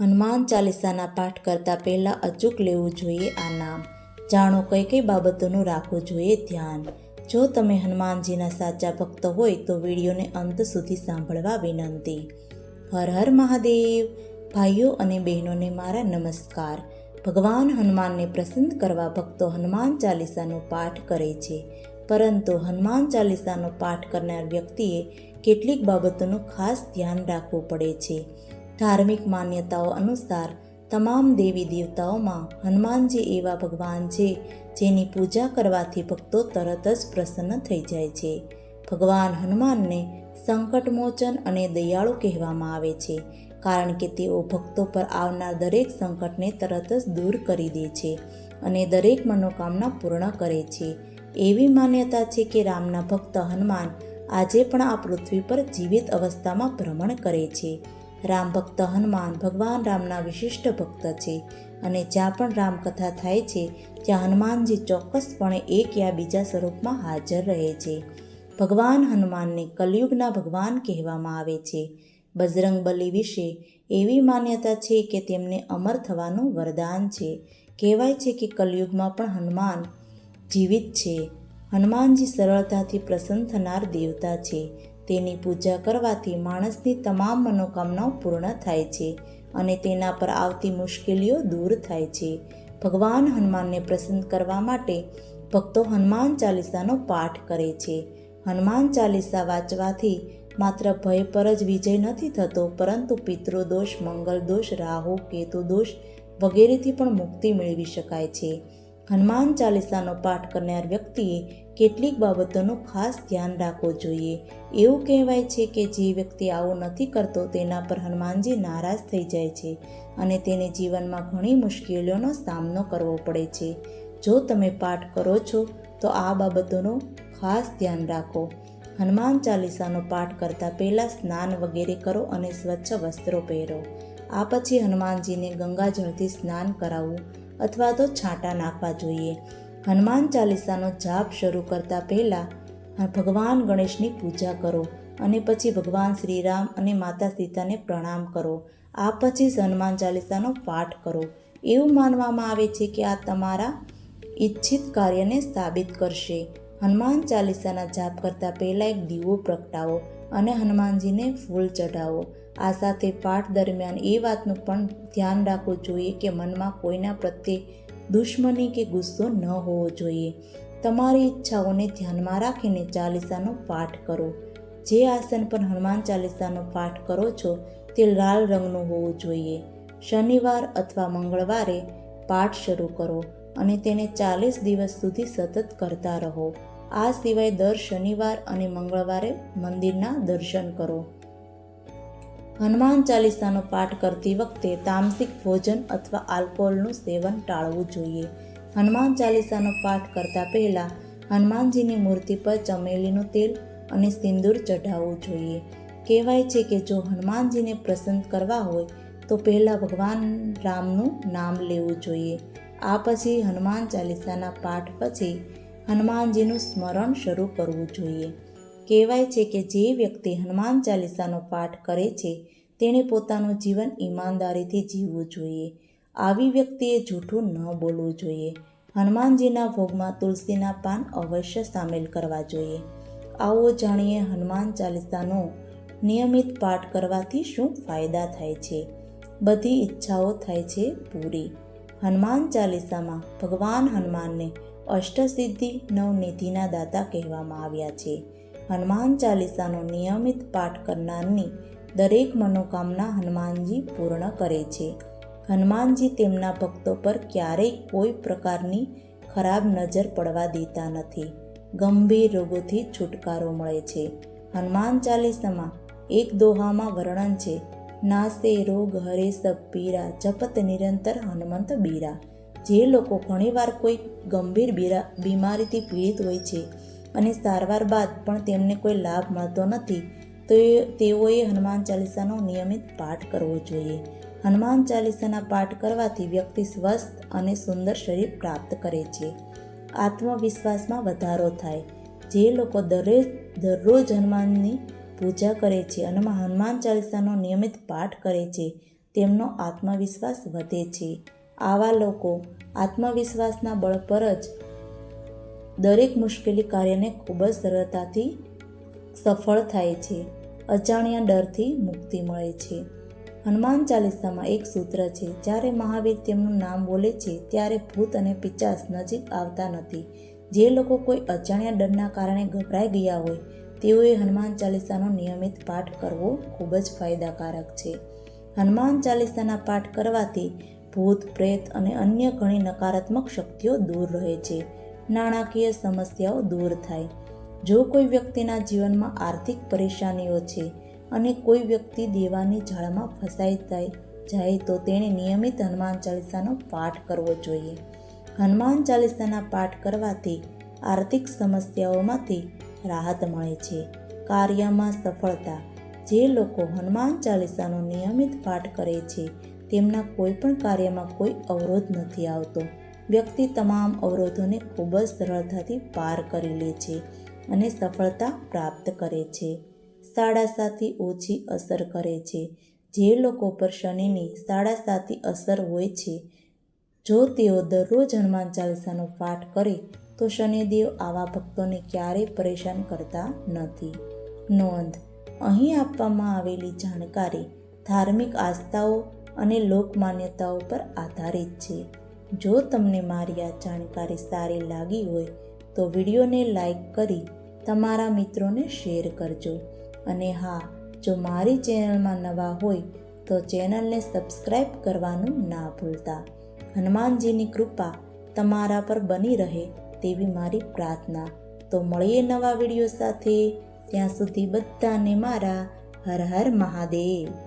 હનુમાન ચાલીસાના પાઠ કરતાં પહેલાં અચૂક લેવું જોઈએ આ નામ. જાણો કઈ કઈ બાબતોનું રાખવું જોઈએ ધ્યાન. જો તમે હનુમાનજીના સાચા ભક્ત હોય તો વિડીયોને અંત સુધી સાંભળવા વિનંતી. હર હર મહાદેવ. ભાઈઓ અને બહેનોને મારા નમસ્કાર. ભગવાન હનુમાનને પ્રસન્ન કરવા ભક્તો હનુમાન ચાલીસાનો પાઠ કરે છે. પરંતુ હનુમાન ચાલીસાનો પાઠ કરનાર વ્યક્તિએ કેટલીક બાબતોનું ખાસ ધ્યાન રાખવું પડે છે. ધાર્મિક માન્યતાઓ અનુસાર તમામ દેવી દેવતાઓમાં હનુમાનજી એવા ભગવાન છે, જેની પૂજા કરવાથી ભક્તો તરત જ પ્રસન્ન થઈ જાય છે. ભગવાન હનુમાનને સંકટમોચન અને દયાળુ કહેવામાં આવે છે, કારણ કે તેઓ ભક્તો પર આવનાર દરેક સંકટને તરત જ દૂર કરી દે છે અને દરેક મનોકામના પૂર્ણ કરે છે. એવી માન્યતા છે કે રામના ભક્ત હનુમાન આજે પણ આ પૃથ્વી પર જીવિત અવસ્થામાં ભ્રમણ કરે છે. રામ ભક્ત હનુમાન, ભગવાન રામના વિશિષ્ટ ભક્ત છે અને જ્યાં પણ રામકથા થાય છે, ત્યાં હનુમાનજી ચોક્કસપણે એક યા બીજા સ્વરૂપમાં હાજર રહે છે. ભગવાન હનુમાનને કલયુગના ભગવાન કહેવામાં આવે છે. બજરંગ બલી વિશે એવી માન્યતા છે કે તેમને અમર થવાનું વરદાન છે. કહેવાય છે કે કલયુગમાં પણ હનુમાન જીવિત છે. હનુમાનજી સરળતાથી પ્રસન્ન થનાર દેવતા છે. તેની પૂજા કરવાથી માણસની તમામ મનોકામનાઓ પૂર્ણ થાય છે અને તેના પર આવતી મુશ્કેલીઓ દૂર થાય છે. ભગવાન હનુમાનને પ્રસન્ન કરવા માટે ભક્તો હનુમાન ચાલીસાનો પાઠ કરે છે. હનુમાન ચાલીસા વાંચવાથી માત્ર ભય પર જ વિજય નથી થતો, પરંતુ પિતૃદોષ મંગલ દોષ, રાહુ, કેતુ દોષ વગેરેથી પણ મુક્તિ મેળવી શકાય છે. હનુમાન ચાલીસાનો પાઠ કરનાર વ્યક્તિએ કેટલીક બાબતોનું ખાસ ધ્યાન રાખવું જોઈએ. એવું કહેવાય છે કે જે વ્યક્તિ આવું નથી કરતો તેના પર હનુમાનજી નારાજ થઈ જાય છે અને તેને જીવનમાં ઘણી મુશ્કેલીઓનો સામનો કરવો પડે છે. જો તમે પાઠ કરો છો, તો આ બાબતોનું ખાસ ધ્યાન રાખો. હનુમાન ચાલીસાનો પાઠ કરતાં પહેલાં સ્નાન વગેરે કરો અને સ્વચ્છ વસ્ત્રો પહેરો. આ પછી હનુમાનજીને ગંગાજળથી સ્નાન કરાવવું અથવા તો છાંટા નાખવા જોઈએ. હનુમાન ચાલીસાનો જાપ શરૂ કરતાં પહેલાં ભગવાન ગણેશની પૂજા કરો અને પછી ભગવાન શ્રીરામ અને માતા સીતાને પ્રણામ કરો. આ પછી જ હનુમાન ચાલીસાનો પાઠ કરો. એવું માનવામાં આવે છે કે આ તમારા ઈચ્છિત કાર્યને સાબિત કરશે. હનુમાન ચાલીસાના જાપ કરતાં પહેલાં એક દીવો પ્રગટાવો અને હનુમાનજીને ફૂલ ચઢાવો. આ સાથે પાઠ દરમિયાન એ વાતનું પણ ધ્યાન રાખવું જોઈએ કે મનમાં કોઈના પ્રત્યે દુશ્મની કે ગુસ્સો ન હોવો જોઈએ. તમારી ઈચ્છાઓને ધ્યાનમાં રાખીને ચાલીસાનો પાઠ કરો. જે આસન પર હનુમાન ચાલીસાનો પાઠ કરો છો, તે લાલ રંગનું હોવું જોઈએ. શનિવાર અથવા મંગળવારે પાઠ શરૂ કરો અને તેને ચાલીસ દિવસ સુધી સતત કરતા રહો. આ સિવાય દર શનિવાર અને મંગળવારે મંદિરના દર્શન કરો. હનુમાન ચાલીસાનો પાઠ કરતી વખતે તામસિક ભોજન અથવા આલ્કોહોલનું સેવન ટાળવું જોઈએ. હનુમાન ચાલીસાનો પાઠ કરતાં પહેલાં હનુમાનજીની મૂર્તિ પર ચમેલીનું તેલ અને સિંદૂર ચઢાવવું જોઈએ. કહેવાય છે કે જો હનુમાનજીને પ્રસન્ન કરવા હોય, તો પહેલાં ભગવાન રામનું નામ લેવું જોઈએ. આ પછી હનુમાન ચાલીસાના પાઠ પછી હનુમાનજીનું સ્મરણ શરૂ કરવું જોઈએ. કહેવાય છે કે જે વ્યક્તિ હનુમાન ચાલીસાનો પાઠ કરે છે, તેણે પોતાનું જીવન ઈમાનદારીથી જીવવું જોઈએ. આવી વ્યક્તિએ જૂઠું ન બોલવું જોઈએ. હનુમાનજીના ભોગમાં તુલસીના પાન અવશ્ય સામેલ કરવા જોઈએ. આવો જાણીએ હનુમાન ચાલીસાનો નિયમિત પાઠ કરવાથી શું ફાયદા થાય છે? બધી ઈચ્છાઓ થાય છે પૂરી. હનુમાન ચાલીસામાં ભગવાન હનુમાનને અષ્ટસિદ્ધિ નવનિધિના દાતા કહેવામાં આવ્યા છે. હનુમાન ચાલીસાનો નિયમિત પાઠ કરનારની દરેક મનોકામના હનુમાનજી પૂર્ણ કરે છે. હનુમાનજી તેમના ભક્તો પર ક્યારેય કોઈ પ્રકારની ખરાબ નજર પડવા દેતા નથી. ગંભીર રોગોથી છુટકારો મળે છે. હનુમાન ચાલીસામાં એક દોહામાં વર્ણન છે, નાસે રોગ હરે સબ પીરા, જપત નિરંતર હનુમંત બીરા. જે લોકો ઘણીવાર કોઈ ગંભીર બીરા, બીમારીથી પીડિત હોય છે અને સારવાર બાદ પણ તેમને કોઈ લાભ મળતો નથી, તો તેઓએ હનુમાન ચાલીસાનો નિયમિત પાઠ કરવો જોઈએ. હનુમાન ચાલીસાના પાઠ કરવાથી વ્યક્તિ સ્વસ્થ અને સુંદર શરીર પ્રાપ્ત કરે છે. આત્મવિશ્વાસમાં વધારો થાય. જે લોકો દરેક, દરરોજ હનુમાનની પૂજા કરે છે અને હનુમાન ચાલીસાનો નિયમિત પાઠ કરે છે, તેમનો આત્મવિશ્વાસ વધે છે. આવા લોકો આત્મવિશ્વાસના બળ પર જ દરેક મુશ્કેલી કાર્યને ખૂબ જ સરળતાથી સફળ થાય છે. અજાણ્યા ડરથી મુક્તિ મળે છે. હનુમાન ચાલીસામાં એક સૂત્ર છે, જ્યારે મહાવીર તેમનું નામ બોલે છે, ત્યારે ભૂત અને પિચાસ નજીક આવતા નથી. જે લોકો કોઈ અજાણ્યા ડરના કારણે ગભરાઈ ગયા હોય, તેઓએ હનુમાન ચાલીસાનો નિયમિત પાઠ કરવો ખૂબ જ ફાયદાકારક છે. હનુમાન ચાલીસાના પાઠ કરવાથી ભૂત, પ્રેત અને અન્ય ઘણી નકારાત્મક શક્તિઓ દૂર રહે છે. નાણાકીય સમસ્યાઓ દૂર થાય. જો કોઈ વ્યક્તિના જીવનમાં આર્થિક પરેશાનીઓ છે અને કોઈ વ્યક્તિ દેવાની જાળમાં ફસાઈ જાય જાય તો તેણે નિયમિત હનુમાન ચાલીસાનો પાઠ કરવો જોઈએ. હનુમાન ચાલીસાના પાઠ કરવાથી આર્થિક સમસ્યાઓમાંથી રાહત મળે છે. કાર્યમાં સફળતા. જે લોકો હનુમાન ચાલીસાનો નિયમિત પાઠ કરે છે, તેમના કોઈ પણ કાર્યમાં કોઈ અવરોધ નથી આવતો. વ્યક્તિ તમામ અવરોધોને ખૂબ જ સરળતાથી પાર કરી લે છે અને સફળતા પ્રાપ્ત કરે છે. સાડા સાતથી ઓછી અસર કરે છે. જે લોકો પર શનિની સાડા સાતથી અસર હોય છે. જો તેઓ દરરોજ હનુમાન ચાલીસાનો પાઠ કરે, તો શનિદેવ આવા ભક્તોને ક્યારેય પરેશાન કરતા નથી. નોંધ. અહીં આપવામાં આવેલી જાણકારી ધાર્મિક આસ્થાઓ અને લોકમાન્યતાઓ પર આધારિત છે. જો તમને મારી આ જાણકારી સારી લાગી હોય, તો વિડીયોને લાઈક કરી તમારા મિત્રોને શેર કરજો. અને હા, જો મારી ચેનલમાં નવા હોય, તો ચેનલને સબસ્ક્રાઈબ કરવાનું ના ભૂલતા. હનુમાનજીની કૃપા તમારા પર બની રહે તેવી મારી પ્રાર્થના. તો મળીએ નવા વીડિયો સાથે. ત્યાં સુધી બધાને મારા હર હર મહાદેવ.